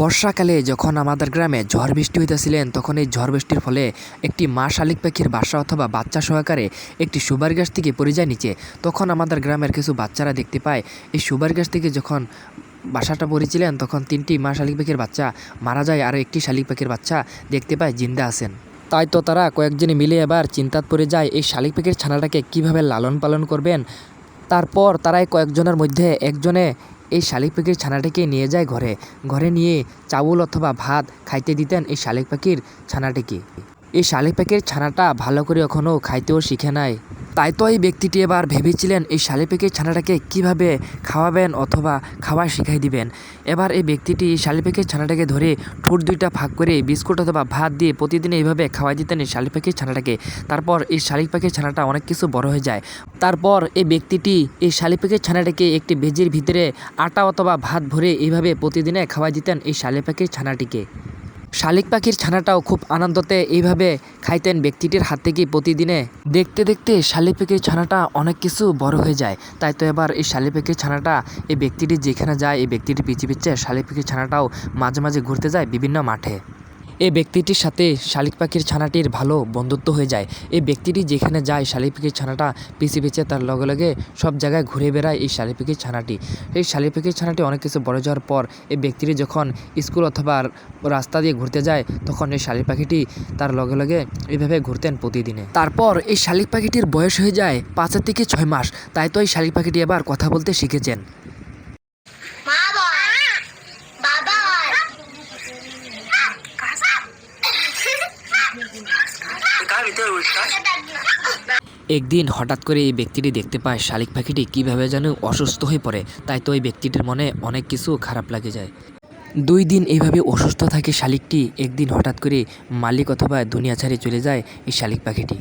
বর্ষাকালে যখন আমাদের গ্রামে ঝড় বৃষ্টি হইতেছিলেন, তখন এই ঝড় বৃষ্টির ফলে একটি মা শালিক পাখির বাসা অথবা বাচ্চা সহকারে একটি সুবার গাছ থেকে পড়ে যায় নিচে। তখন আমাদের গ্রামের কিছু বাচ্চারা দেখতে পায়, এই সুবার গাছ থেকে যখন বাসাটা পড়েছিলেন, তখন তিনটি মা শালিক পাখির বাচ্চা মারা যায় আর একটি শালিক পাখির বাচ্চা দেখতে পায়, জিন্দা আছেন। তাই তো তারা কয়েকজনে মিলে এবার চিন্তাত পড়ে যায়, এই শালিক পাখির ছানাটাকে কীভাবে লালন পালন করবেন? তারপর তারাই কয়েকজনের মধ্যে একজনে এই শালিক পাখির ছানাটিকে নিয়ে যায় ঘরে। ঘরে নিয়ে চাউল অথবা ভাত খাইতে দিতেন এই শালিক পাখির ছানাটিকে। এই শালিক পাখির ছানাটা ভালো করে এখনও খাইতেও শিখে নাই। তাই তো এই ব্যক্তিটি এবার ভেবেছিলেন এই শালিক পাখির ছানাটাকে কীভাবে খাওয়াবেন অথবা খাওয়া শিখাই দিবেন। এবার এই ব্যক্তিটি পাখির ছানাটাকে ধরে ঠোঁট দুইটা ভাগ করে বিস্কুট অথবা ভাত দিয়ে প্রতিদিন এইভাবে খাওয়াই দিতেন এই শালিক ছানাটাকে। তারপর এই শালিক পাখির ছানাটা অনেক কিছু বড় হয়ে যায়। তারপর এই ব্যক্তিটি এই শালিক ছানাটাকে একটি বেজির ভিতরে আটা অথবা ভাত ভরে এইভাবে প্রতিদিনে খাওয়াই দিতেন এই শালিক পাখির ছানাটিকে। শালিক পাখির ছানাটাও খুব আনন্দতে এইভাবে খাইতেন ব্যক্তিটির হাত থেকে প্রতিদিনে। দেখতে দেখতে শালিক পাখির ছানাটা অনেক কিছু বড় হয়ে যায়। তাই তো এবার এই শালিক পাখির ছানাটা এই ব্যক্তিটি যেখানে যায়, এই ব্যক্তিটি পিছিয়ে পিছিয়ে শালিক পাখির ছানাটাও মাঝে মাঝে ঘুরতে যায় বিভিন্ন মাঠে। এই ব্যক্তিটির সাথে শালিক পাখির ছানাটির ভালো বন্ধুত্ব হয়ে যায়। এই ব্যক্তিটি যেখানে যায়, শালিক পাখির ছানাটা পিছিয়ে পিছিয়ে তার লগে লগে সব জায়গায় ঘুরে বেড়ায় এই শালিক পাখির ছানাটি। এই শালিক পাখির ছানাটি অনেক কিছু বড় যাওয়ার পর এই ব্যক্তিটি যখন স্কুল অথবা রাস্তা দিয়ে ঘুরতে যায়, তখন এই শালিক পাখিটি তার লগে লগে এইভাবে ঘুরতেন প্রতিদিনে। তারপর এই শালিক পাখিটির বয়স হয়ে যায় পাঁচের থেকে ছয় মাস। তাই তো এই শালিক পাখিটি এবার কথা বলতে শিখেছেন মা বল বাবা বল কার ভিতরে উঠটা একদিন হঠাৎ করে এই ব্যক্তিটি দেখতে পায় শালিক পাখিটি কীভাবে যেন অসুস্থ হয়ে পড়ে, তাই তো এই ব্যক্তিটির মনে অনেক কিছু খারাপ লাগে যায়। দুই দিন এইভাবে অসুস্থ থাকে শালিকটি, একদিন হঠাৎ করে মালিক অথবা দুনিয়া ছাড়ে চলে যায় এই শালিক পাখিটি।